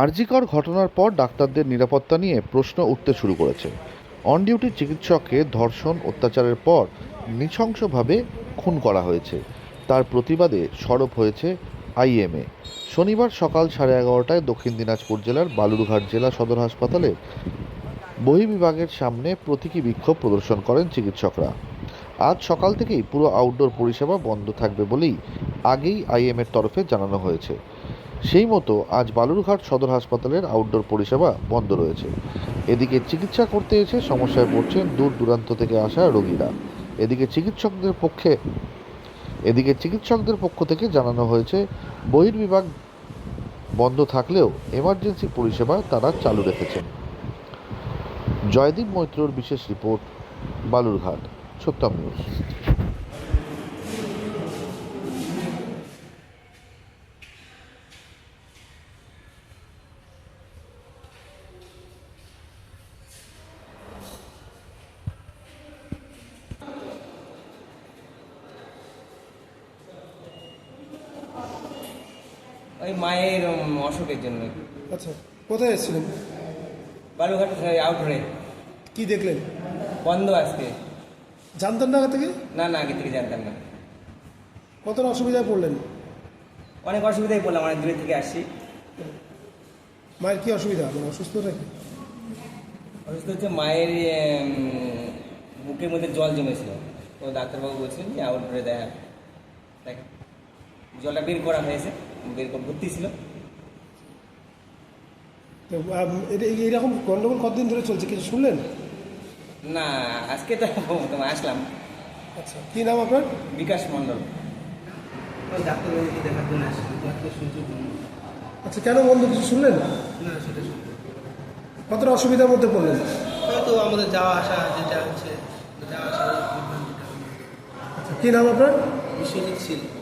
আরজিকর ঘটনার পর ডাক্তারদের নিরাপত্তা নিয়ে প্রশ্ন উঠতে শুরু করেছে। অন ডিউটি চিকিৎসককে ধর্ষণ, অত্যাচারের পর নৃশংসভাবে খুন করা হয়েছে। তার প্রতিবাদে সরব হয়েছে আইএমএ শনিবার সকাল সাড়ে এগারোটায় দক্ষিণ দিনাজপুর জেলার বালুরঘাট জেলা সদর হাসপাতালে বহির্বিভাগের সামনে প্রতীকী বিক্ষোভ প্রদর্শন করেন চিকিৎসকরা। আজ সকাল থেকেই পুরো আউটডোর পরিষেবা বন্ধ থাকবে বলেই আগেই আইএমের তরফে জানানো হয়েছে। সেই মতো আজ বালুরঘাট সদর হাসপাতালের আউটডোর পরিষেবা বন্ধ রয়েছে। এদিকে চিকিৎসা করতে এসে সমস্যায় পড়ছেন দূর দূরান্ত থেকে আসা রোগীরা। এদিকে চিকিৎসকদের পক্ষে, এদিকে চিকিৎসকদের পক্ষ থেকে জানানো হয়েছে, বহির্বিভাগ বন্ধ থাকলেও এমার্জেন্সি পরিষেবা তারা চালু রেখেছেন। জয়দীপ মৈত্রর বিশেষ রিপোর্ট, বালুরঘাট সত্যম নিউজ। ওই মায়ের অসুখের জন্য। আচ্ছা কোথায় এসেছিলেন বালুঘাট আউটডোরে কি দেখলেন? বন্ধ আজকে। জানতেন না আগে থেকে? না না আগে থেকে জানতাম না। কতটা অসুবিধায় পড়লেন? অনেক অসুবিধায় পড়লাম অনেক দূরে থেকে আসছি। মায়ের কি অসুবিধা? মানে অসুস্থ নাকি? অসুস্থ হচ্ছে মায়ের বুকের মধ্যে জল জমেছিল। তো ডাক্তারবাবু বলছিলেন যে আউটডোরে দেখা। দেখ জলটা বের করা হয়েছে। বের করে ভর্তি ছিল। তো এটা এই- এইরকম গন্ডগোল কতদিন ধরে চলছে কিছু শুনলেন? না আজকে তো তোমার আসলাম। আচ্ছা কি নাম আপনার? বিকাশ মণ্ডল। ডাক্তারবাবুকে দেখার জন্য আসছি ডাক্তার সুযোগ আচ্ছা কেন বন্ধ কিছু শুনলেন? না সেটা কতটা অসুবিধার মধ্যে পড়লেন? হয়তো আমাদের যাওয়া আসা যেটা হচ্ছে যাওয়া আসা আচ্ছা কি নাম আপনার? বিশ্বজিৎ ছিল হাত